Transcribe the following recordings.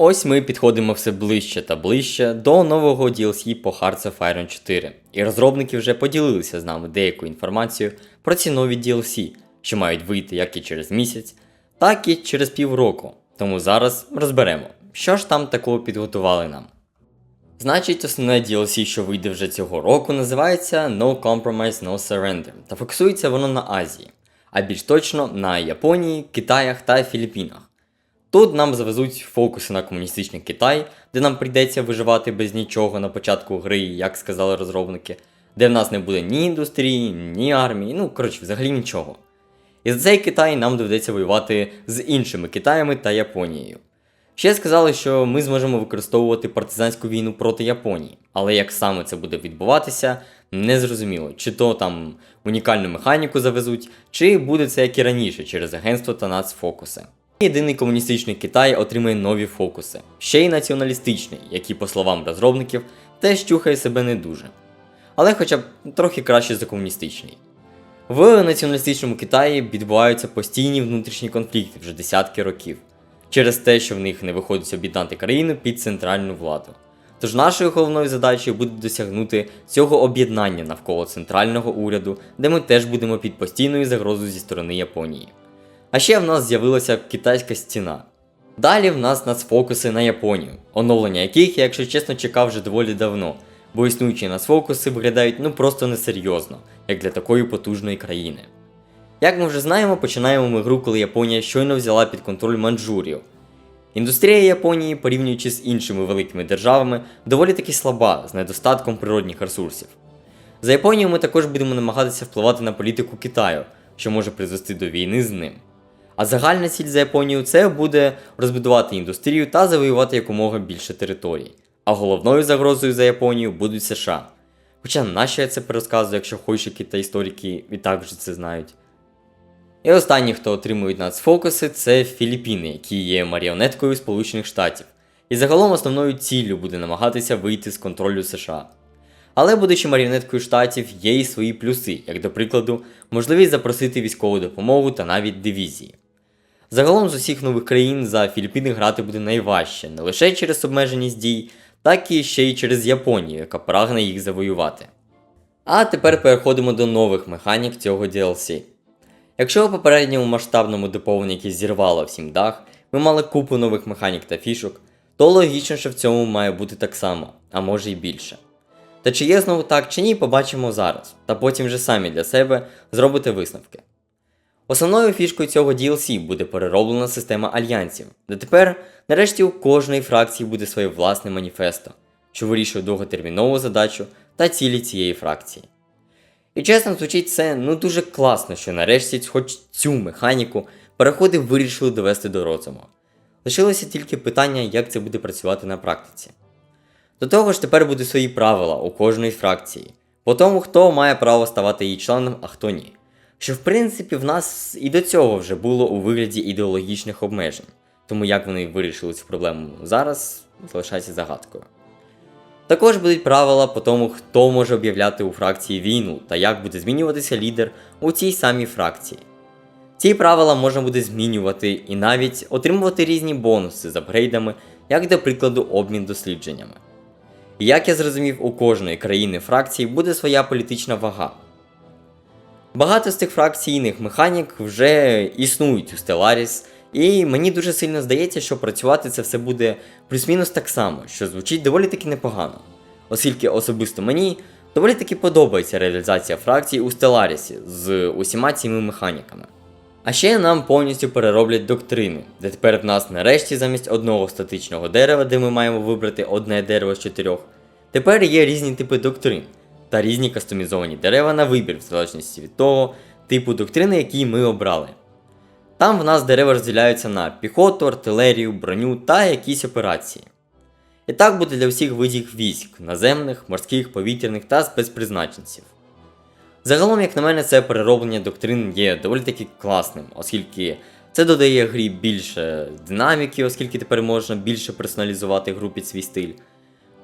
Ось ми підходимо все ближче та ближче до нового DLC по Hearts of Iron 4, і розробники вже поділилися з нами деякою інформацією про ці нові DLC, що мають вийти як і через місяць, так і через півроку. Тому зараз розберемо, що ж там такого підготували нам. Значить, основне DLC, що вийде вже цього року, називається No Compromise, No Surrender, та фокусується воно на Азії, а більш точно на Японії, Китаях та Філіппінах. Тут нам завезуть фокуси на комуністичний Китай, де нам прийдеться виживати без нічого на початку гри, як сказали розробники, де в нас не буде ні індустрії, ні армії, ну коротше, взагалі нічого. І за цей Китай нам доведеться воювати з іншими Китаями та Японією. Ще сказали, що ми зможемо використовувати партизанську війну проти Японії, але як саме це буде відбуватися, не зрозуміло, чи то там унікальну механіку завезуть, чи буде це як і раніше через агентство та нацфокуси. Єдиний комуністичний Китай отримає нові фокуси, ще й націоналістичний, який, по словам розробників, теж чухає себе не дуже. Але хоча б трохи краще за комуністичний. В націоналістичному Китаї відбуваються постійні внутрішні конфлікти вже десятки років, через те, що в них не виходить об'єднати країну під центральну владу. Тож нашою головною задачею буде досягнути цього об'єднання навколо центрального уряду, де ми теж будемо під постійною загрозою зі сторони Японії. А ще в нас з'явилася китайська стіна. Далі в нас нацфокуси на Японію, оновлення яких я, якщо чесно, чекав вже доволі давно, бо існуючі нацфокуси виглядають ну просто несерйозно, як для такої потужної країни. Як ми вже знаємо, починаємо ми гру, коли Японія щойно взяла під контроль Манчжурію. Індустрія Японії, порівнюючи з іншими великими державами, доволі таки слаба, з недостатком природних ресурсів. За Японією ми також будемо намагатися впливати на політику Китаю, що може призвести до війни з ним. А загальна ціль за Японію це буде розбудувати індустрію та завоювати якомога більше територій. А головною загрозою за Японію будуть США. Хоча нащо я це пересказую, якщо хойшики та історики і так вже це знають. І останні, хто отримують нацфокуси, це Філіппіни, які є маріонеткою Сполучених Штатів. І загалом основною ціллю буде намагатися вийти з контролю США. Але, будучи маріонеткою штатів, є і свої плюси, як до прикладу, можливість запросити військову допомогу та навіть дивізії. Загалом з усіх нових країн за Філіппіни грати буде найважче, не лише через обмеженість дій, так і ще й через Японію, яка прагне їх завоювати. А тепер переходимо до нових механік цього DLC. Якщо у попередньому масштабному доповненні яке зірвало всім дах, ми мали купу нових механік та фішок, то логічно, що в цьому має бути так само, а може й більше. Та чи є знову так чи ні, побачимо зараз, та потім вже самі для себе зробите висновки. Основною фішкою цього DLC буде перероблена система альянсів, де тепер, нарешті, у кожної фракції буде своє власне маніфесто, що вирішує довготермінову задачу та цілі цієї фракції. І чесно, звучить це ну дуже класно, що нарешті хоч цю механіку переходи вирішили довести до розуму. Лишилося тільки питання, як це буде працювати на практиці. До того ж, тепер будуть свої правила у кожної фракції, по тому, хто має право ставати її членом, а хто ні. Що в принципі в нас і до цього вже було у вигляді ідеологічних обмежень, тому як вони вирішили цю проблему зараз, залишається загадкою. Також будуть правила по тому, хто може об'являти у фракції війну та як буде змінюватися лідер у цій самій фракції. Ці правила можна буде змінювати і навіть отримувати різні бонуси з апгрейдами, як до прикладу обмін дослідженнями. І як я зрозумів, у кожної країни фракції буде своя політична вага. Багато з цих фракційних механік вже існують у Stellaris, і мені дуже сильно здається, що працювати це все буде плюс-мінус так само, що звучить доволі таки непогано. Оскільки особисто мені доволі таки подобається реалізація фракцій у Stellaris з усіма цими механіками. А ще нам повністю перероблять доктрину, де тепер в нас нарешті замість одного статичного дерева, де ми маємо вибрати одне дерево з чотирьох, тепер є різні типи доктрин та різні кастомізовані дерева на вибір, в залежності від того типу доктрини, який ми обрали. Там в нас дерева розділяються на піхоту, артилерію, броню та якісь операції. І так буде для всіх видів військ наземних, морських, повітряних та спецпризначенців. Загалом, як на мене, це перероблення доктрин є доволі таки класним, оскільки це додає грі більше динаміки, оскільки тепер можна більше персоналізувати гру під свій стиль.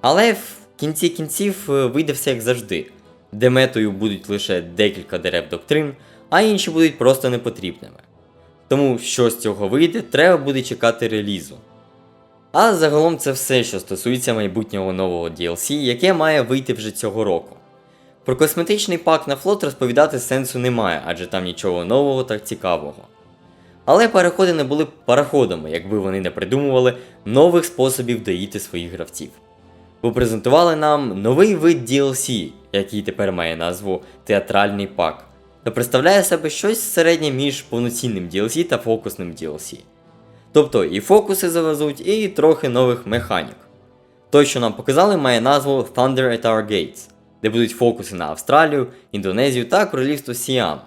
Але в кінці кінців е, вийде все як завжди, де метою будуть лише декілька дерев доктрин, а інші будуть просто непотрібними. Тому що з цього вийде, треба буде чекати релізу. А загалом це все, що стосується майбутнього нового DLC, яке має вийти вже цього року. Про косметичний пак на флот розповідати сенсу немає, адже там нічого нового та цікавого. Але переходи не були б переходами, якби вони не придумували нових способів доїти своїх гравців. Бо презентували нам новий вид DLC, який тепер має назву Театральний пак, та представляє себе щось середнє між повноцінним DLC та фокусним DLC. Тобто і фокуси завезуть, і трохи нових механік. Той, що нам показали, має назву Thunder at Our Gates, де будуть фокуси на Австралію, Індонезію та Королівство Сіам,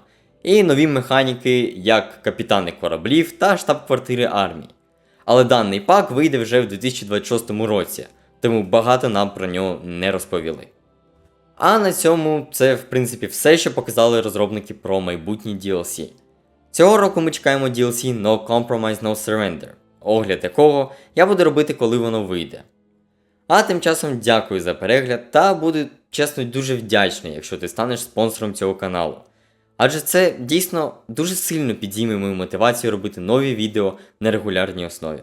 і нові механіки, як капітани кораблів та штаб-квартири армії. Але даний пак вийде вже в 2026 році, тому багато нам про нього не розповіли. А на цьому це в принципі все, що показали розробники про майбутній DLC. Цього року ми чекаємо DLC No Compromise No Surrender, огляд якого я буду робити, коли воно вийде. А тим часом дякую за перегляд та буду чесно дуже вдячний, якщо ти станеш спонсором цього каналу. Адже це дійсно дуже сильно підійме мою мотивацію робити нові відео на регулярній основі.